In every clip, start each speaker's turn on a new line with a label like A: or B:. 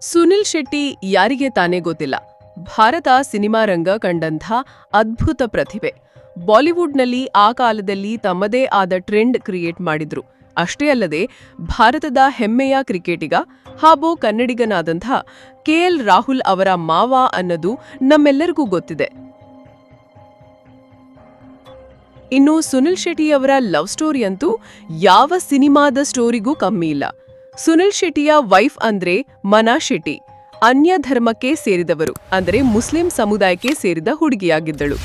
A: ಸುನಿಲ್ ಶೆಟ್ಟಿ ಯಾರಿಗೆ ತಾನೇ ಗೊತ್ತಿಲ್ಲ. ಭಾರತ ಸಿನಿಮಾ ರಂಗ ಕಂಡಂಥ ಅದ್ಭುತ ಪ್ರತಿಭೆ. ಬಾಲಿವುಡ್ನಲ್ಲಿ ಆ ಕಾಲದಲ್ಲಿ ತಮ್ಮದೇ ಆದ ಟ್ರೆಂಡ್ ಕ್ರಿಯೇಟ್ ಮಾಡಿದ್ರು. ಅಷ್ಟೇ ಅಲ್ಲದೆ, ಭಾರತದ ಹೆಮ್ಮೆಯ ಕ್ರಿಕೆಟಿಗ ಹಾಗೂ ಕನ್ನಡಿಗನಾದಂಥ ಕೆಎಲ್ ರಾಹುಲ್ ಅವರ ಮಾವ ಅನ್ನೋದು ನಮ್ಮೆಲ್ಲರಿಗೂ ಗೊತ್ತಿದೆ. ಇನ್ನು ಸುನಿಲ್ ಶೆಟ್ಟಿಯವರ ಲವ್ ಸ್ಟೋರಿ ಅಂತೂ ಯಾವ ಸಿನಿಮಾದ ಸ್ಟೋರಿಗೂ ಕಮ್ಮಿ ಇಲ್ಲ. ಸುನಿಲ್ ಶೆಟ್ಟಿಯ ವೈಫ್ ಅಂದ್ರೆ ಮನಾ ಶೆಟ್ಟಿ. ಅನ್ಯ ಧರ್ಮಕ್ಕೆ ಸೇರಿದವರು, ಅಂದರೆ ಮುಸ್ಲಿಂ ಸಮುದಾಯಕ್ಕೆ ಸೇರಿದ ಹುಡುಗಿಯಾಗಿದ್ದಳು.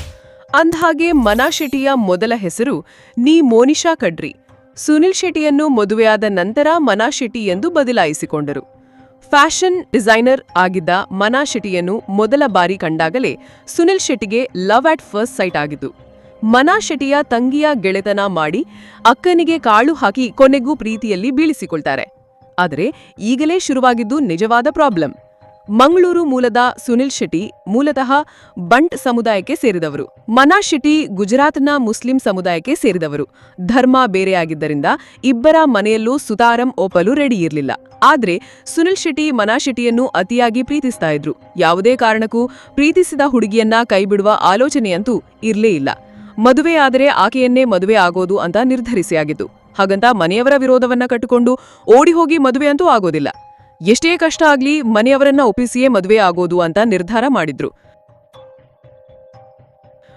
A: ಅಂದ್ಹಾಗೆ ಮನಾ ಶೆಟ್ಟಿಯ ಮೊದಲ ಹೆಸರು ನೀ ಮೋನಿಶಾ ಕಡ್ರಿ. ಸುನಿಲ್ ಶೆಟ್ಟಿಯನ್ನು ಮದುವೆಯಾದ ನಂತರ ಮನಾ ಶೆಟ್ಟಿ ಎಂದು ಬದಲಾಯಿಸಿಕೊಂಡರು. ಫ್ಯಾಷನ್ ಡಿಸೈನರ್ ಆಗಿದ್ದ ಮನಾ ಶೆಟ್ಟಿಯನ್ನು ಮೊದಲ ಬಾರಿ ಕಂಡಾಗಲೇ ಸುನಿಲ್ ಶೆಟ್ಟಿಗೆ ಲವ್ ಆಟ್ ಫಸ್ಟ್ ಸೈಟ್ ಆಗಿದ್ದು. ಮನಾ ಶೆಟ್ಟಿಯ ತಂಗಿಯ ಗೆಳೆತನ ಮಾಡಿ ಅಕ್ಕನಿಗೆ ಕಾಳು ಹಾಕಿ ಕೊನೆಗೂ ಪ್ರೀತಿಯಲ್ಲಿ ಬೀಳಿಸಿಕೊಳ್ತಾರೆ. ಆದರೆ ಈಗಲೇ ಶುರುವಾಗಿದ್ದು ನಿಜವಾದ ಪ್ರಾಬ್ಲಮ್ ಮಂಗಳೂರು ಮೂಲದ ಸುನಿಲ್ ಶೆಟ್ಟಿ ಮೂಲತಃ ಬಂಟ್ ಸಮುದಾಯಕ್ಕೆ ಸೇರಿದವರು. ಮನಾ ಶೆಟ್ಟಿ ಗುಜರಾತ್ನ ಮುಸ್ಲಿಂ ಸಮುದಾಯಕ್ಕೆ ಸೇರಿದವರು. ಧರ್ಮ ಬೇರೆಯಾಗಿದ್ದರಿಂದ ಇಬ್ಬರ ಮನೆಯಲ್ಲೂ ಸುತಾರಂ ಒಪ್ಪಲು ರೆಡಿ ಇರಲಿಲ್ಲ. ಆದ್ರೆ ಸುನಿಲ್ ಶೆಟ್ಟಿ ಮನಾ ಶೆಟ್ಟಿಯನ್ನು ಅತಿಯಾಗಿ ಪ್ರೀತಿಸ್ತಾ ಇದ್ರು. ಯಾವುದೇ ಕಾರಣಕ್ಕೂ ಪ್ರೀತಿಸಿದ ಹುಡುಗಿಯನ್ನ ಕೈಬಿಡುವ ಆಲೋಚನೆಯಂತೂ ಇರಲೇ ಇಲ್ಲ. ಮದುವೆ ಆಕೆಯನ್ನೇ ಮದುವೆ ಆಗೋದು ಅಂತ ನಿರ್ಧರಿಸಿಯಾಗಿತ್ತು ಹಾಗಂತ ಮನೆಯವರ ವಿರೋಧವನ್ನ ಕಟ್ಟಿಕೊಂಡು ಓಡಿ ಹೋಗಿ ಮದುವೆ ಅಂತೂ ಆಗೋದಿಲ್ಲ. ಎಷ್ಟೇ ಕಷ್ಟ ಆಗ್ಲಿ ಮನೆಯವರನ್ನ ಒಪ್ಪಿಸಿಯೇ ಮದುವೆ ಆಗೋದು ಅಂತ ನಿರ್ಧಾರ ಮಾಡಿದ್ರು.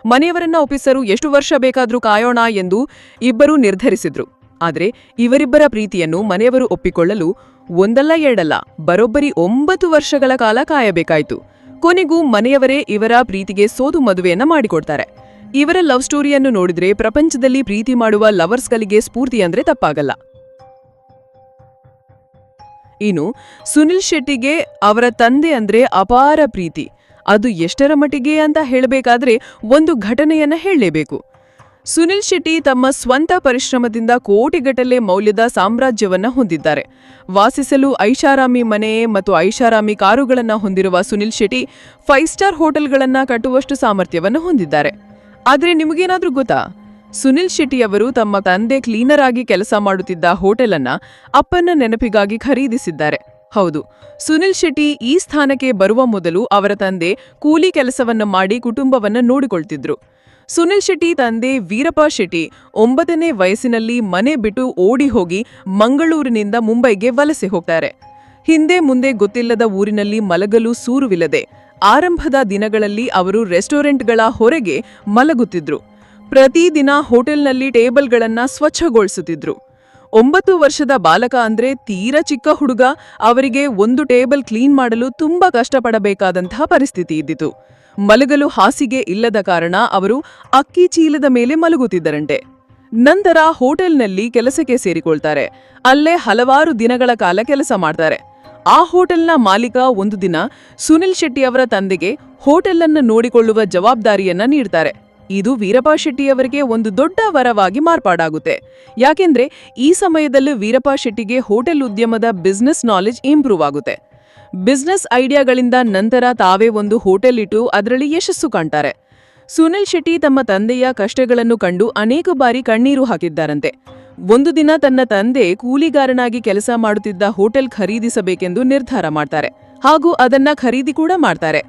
A: ಮನೆಯವರನ್ನ ಒಪ್ಪಿಸರು ಎಷ್ಟು ವರ್ಷ ಬೇಕಾದ್ರೂ ಕಾಯೋಣ ಎಂದು ಇಬ್ಬರು ನಿರ್ಧರಿಸಿದ್ರು. ಆದರೆ ಇವರಿಬ್ಬರ ಪ್ರೀತಿಯನ್ನು ಮನೆಯವರು ಒಪ್ಪಿಕೊಳ್ಳಲು ಒಂದಲ್ಲ ಎರಡಲ್ಲ, ಬರೋಬ್ಬರಿ ಒಂಬತ್ತು ವರ್ಷಗಳ ಕಾಲ ಕಾಯಬೇಕಾಯಿತು. ಕೊನೆಗೂ ಮನೆಯವರೇ ಇವರ ಪ್ರೀತಿಗೆ ಸೋದು ಮದುವೆಯನ್ನ ಮಾಡಿಕೊಡ್ತಾರೆ. ಇವರ ಲವ್ ಸ್ಟೋರಿಯನ್ನು ನೋಡಿದ್ರೆ ಪ್ರಪಂಚದಲ್ಲಿ ಪ್ರೀತಿ ಮಾಡುವ ಲವರ್ಸ್ಗಳಿಗೆ ಸ್ಫೂರ್ತಿ ಅಂದ್ರೆ ತಪ್ಪಾಗಲ್ಲ. ಇನ್ನು ಸುನಿಲ್ ಶೆಟ್ಟಿಗೆ ಅವರ ತಂದೆ ಅಂದ್ರೆ ಅಪಾರ ಪ್ರೀತಿ. ಅದು ಎಷ್ಟರ ಮಟ್ಟಿಗೆ ಅಂತ ಹೇಳಬೇಕಾದ್ರೆ ಒಂದು ಘಟನೆಯನ್ನ ಹೇಳಲೇಬೇಕು. ಸುನಿಲ್ ಶೆಟ್ಟಿ ತಮ್ಮ ಸ್ವಂತ ಪರಿಶ್ರಮದಿಂದ ಕೋಟಿಗಟ್ಟಲೆ ಮೌಲ್ಯದ ಸಾಮ್ರಾಜ್ಯವನ್ನ ಹೊಂದಿದ್ದಾರೆ. ವಾಸಿಸಲು ಐಷಾರಾಮಿ ಮನೆ ಮತ್ತು ಐಷಾರಾಮಿ ಕಾರುಗಳನ್ನು ಹೊಂದಿರುವ ಸುನಿಲ್ ಶೆಟ್ಟಿ ಫೈವ್ ಸ್ಟಾರ್ ಹೋಟೆಲ್ಗಳನ್ನು ಕಟ್ಟುವಷ್ಟು ಸಾಮರ್ಥ್ಯವನ್ನು ಹೊಂದಿದ್ದಾರೆ. ಆದ್ರೆ ನಿಮಗೇನಾದ್ರೂ ಗೊತ್ತಾ? ಸುನಿಲ್ ಶೆಟ್ಟಿ ಅವರು ತಮ್ಮ ತಂದೆ ಕ್ಲೀನರ್ ಆಗಿ ಕೆಲಸ ಮಾಡುತ್ತಿದ್ದ ಹೋಟೆಲನ್ನ ಅಪ್ಪನ ನೆನಪಿಗಾಗಿ ಖರೀದಿಸಿದ್ದಾರೆ. ಹೌದು, ಸುನಿಲ್ ಶೆಟ್ಟಿ ಈ ಸ್ಥಾನಕ್ಕೆ ಬರುವ ಮೊದಲು ಅವರ ತಂದೆ ಕೂಲಿ ಕೆಲಸವನ್ನ ಮಾಡಿ ಕುಟುಂಬವನ್ನ ನೋಡಿಕೊಳ್ತಿದ್ರು. ಸುನಿಲ್ ಶೆಟ್ಟಿ ತಂದೆ ವೀರಪ್ಪ ಶೆಟ್ಟಿ ಒಂಬತ್ತನೇ ವಯಸ್ಸಿನಲ್ಲಿ ಮನೆ ಬಿಟ್ಟು ಓಡಿ ಹೋಗಿ ಮಂಗಳೂರಿನಿಂದ ಮುಂಬೈಗೆ ವಲಸೆ ಹೋಗ್ತಾರೆ. ಹಿಂದೆ ಮುಂದೆ ಗೊತ್ತಿಲ್ಲದ ಊರಿನಲ್ಲಿ ಮಲಗಲು ಸೂರುವಿಲ್ಲದೆ ಆರಂಭದ ದಿನಗಳಲ್ಲಿ ಅವರು ರೆಸ್ಟೋರೆಂಟ್ಗಳ ಹೊರಗೆ ಮಲಗುತ್ತಿದ್ರು. ಪ್ರತಿದಿನ ಹೋಟೆಲ್ನಲ್ಲಿ ಟೇಬಲ್ಗಳನ್ನು ಸ್ವಚ್ಛಗೊಳಿಸುತ್ತಿದ್ರು. ಒಂಬತ್ತು ವರ್ಷದ ಬಾಲಕ ಅಂದ್ರೆ ತೀರ ಚಿಕ್ಕ ಹುಡುಗ, ಅವರಿಗೆ ಒಂದು ಟೇಬಲ್ ಕ್ಲೀನ್ ಮಾಡಲು ತುಂಬಾ ಕಷ್ಟಪಡಬೇಕಾದಂತಹ ಪರಿಸ್ಥಿತಿ ಇದ್ದಿತು. ಮಲಗಲು ಹಾಸಿಗೆ ಇಲ್ಲದ ಕಾರಣ ಅವರು ಅಕ್ಕಿ ಚೀಲದ ಮೇಲೆ ಮಲಗುತ್ತಿದ್ದರಂತೆ. ನಂತರ ಹೋಟೆಲ್ನಲ್ಲಿ ಕೆಲಸಕ್ಕೆ ಸೇರಿಕೊಳ್ತಾರೆ. ಅಲ್ಲೇ ಹಲವಾರು ದಿನಗಳ ಕಾಲ ಕೆಲಸ ಮಾಡ್ತಾರೆ. ಆ ಹೋಟೆಲ್ನ ಮಾಲೀಕ ಒಂದು ದಿನ ಸುನಿಲ್ ಶೆಟ್ಟಿ ಅವರ ತಂದೆಗೆ ಹೋಟೆಲ್ ನೋಡಿಕೊಳ್ಳುವ ಜವಾಬ್ದಾರಿಯನ್ನ ನೀಡ್ತಾರೆ. ಇದು ವೀರಪ್ಪ ಶೆಟ್ಟಿಯವರಿಗೆ ಒಂದು ದೊಡ್ಡ ವರವಾಗಿ ಮಾರ್ಪಾಡಾಗುತ್ತೆ. ಯಾಕೆಂದ್ರೆ ಈ ಸಮಯದಲ್ಲಿ ವೀರಪ್ಪ ಶೆಟ್ಟಿಗೆ ಹೋಟೆಲ್ ಉದ್ಯಮದ ಬಿಸ್ನೆಸ್ ನಾಲೆಜ್ ಇಂಪ್ರೂವ್ ಆಗುತ್ತೆ. ಬಿಸ್ನೆಸ್ ಐಡಿಯಾಗಳಿಂದ ನಂತರ ತಾವೇ ಒಂದು ಹೋಟೆಲ್ ಇಟ್ಟು ಅದರಲ್ಲಿ ಯಶಸ್ಸು ಕಾಣ್ತಾರೆ. ಸುನಿಲ್ ಶೆಟ್ಟಿ ತಮ್ಮ ತಂದೆಯ ಕಷ್ಟಗಳನ್ನು ಕಂಡು ಅನೇಕ ಬಾರಿ ಕಣ್ಣೀರು ಹಾಕಿದ್ದಾರಂತೆ. ಒಂದು ದಿನ ತನ್ನ ತಂದೆ ಕೂಲಿಗಾರನಾಗಿ ಕೆಲಸ ಮಾಡುತ್ತಿದ್ದ ಹೋಟೆಲ್ ಖರೀದಿಸಬೇಕೆಂದು ನಿರ್ಧಾರ ಮಾಡ್ತಾರೆ. ಹಾಗೂ ಅದನ್ನ ಖರೀದಿ ಕೂಡ ಮಾಡ್ತಾರೆ.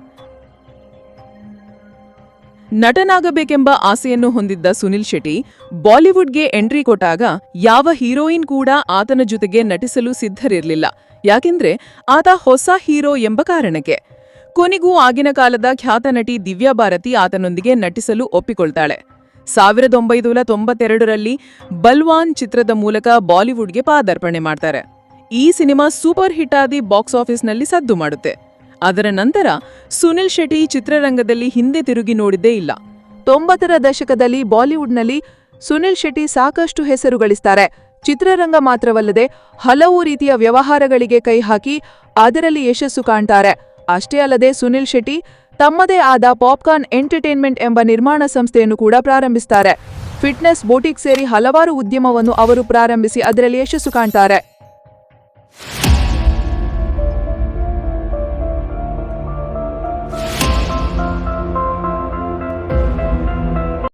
A: ನಟನಾಗಬೇಕೆಂಬ ಆಸೆಯನ್ನು ಹೊಂದಿದ್ದ ಸುನಿಲ್ ಶೆಟ್ಟಿ, ಬಾಲಿವುಡ್ಗೆ ಎಂಟ್ರಿ ಕೊಟ್ಟಾಗ ಯಾವ ಹೀರೋಯಿನ್ ಕೂಡ ಆತನ ಜೊತೆಗೆ ನಟಿಸಲು ಸಿದ್ಧರಿರಲಿಲ್ಲ. ಯಾಕೆಂದ್ರೆ ಆತ ಹೊಸ ಹೀರೋ ಎಂಬ ಕಾರಣಕ್ಕೆ. ಕೊನೆಗೂ ಆಗಿನ ಕಾಲದ ಖ್ಯಾತ ನಟಿ ದಿವ್ಯಾ ಭಾರತಿ ಆತನೊಂದಿಗೆ ನಟಿಸಲು ಒಪ್ಪಿಕೊಳ್ತಾಳೆ. ಸಾವಿರದ ಒಂಬೈನೂರ ತೊಂಬತ್ತೆರಡರಲ್ಲಿ ಬಲ್ವಾನ್ ಚಿತ್ರದ ಮೂಲಕ ಬಾಲಿವುಡ್ಗೆ ಪಾದಾರ್ಪಣೆ ಮಾಡ್ತಾರೆ. ಈ ಸಿನಿಮಾ ಸೂಪರ್ ಹಿಟ್ ಆದಿ ಬಾಕ್ಸ್ ಆಫೀಸ್ನಲ್ಲಿ ಸದ್ದು ಮಾಡುತ್ತೆ. ಅದರ ನಂತರ ಸುನಿಲ್ ಶೆಟ್ಟಿ ಚಿತ್ರರಂಗದಲ್ಲಿ ಹಿಂದೆ ತಿರುಗಿ ನೋಡಿದ್ದೇ ಇಲ್ಲ.
B: ತೊಂಬತ್ತರ ದಶಕದಲ್ಲಿ ಬಾಲಿವುಡ್ನಲ್ಲಿ ಸುನಿಲ್ ಶೆಟ್ಟಿ ಸಾಕಷ್ಟು ಹೆಸರು ಗಳಿಸ್ತಾರೆ ಚಿತ್ರರಂಗ ಮಾತ್ರವಲ್ಲದೆ ಹಲವು ರೀತಿಯ ವ್ಯವಹಾರಗಳಿಗೆ ಕೈ ಹಾಕಿ ಅದರಲ್ಲಿ ಯಶಸ್ಸು ಕಾಣ್ತಾರೆ. ಅಷ್ಟೇ ಅಲ್ಲದೆ ಸುನಿಲ್ ಶೆಟ್ಟಿ ತಮ್ಮದೇ ಆದ ಪಾಪ್ಕಾರ್ನ್ ಎಂಟರ್ಟೈನ್ಮೆಂಟ್ ಎಂಬ ನಿರ್ಮಾಣ ಸಂಸ್ಥೆಯನ್ನು ಕೂಡ ಪ್ರಾರಂಭಿಸ್ತಾರೆ. ಫಿಟ್ನೆಸ್, ಬೋಟಿಕ್ ಸೇರಿ ಹಲವಾರು ಉದ್ಯಮವನ್ನು ಅವರು ಪ್ರಾರಂಭಿಸಿ ಅದರಲ್ಲಿ ಯಶಸ್ಸು ಕಾಣ್ತಾರೆ.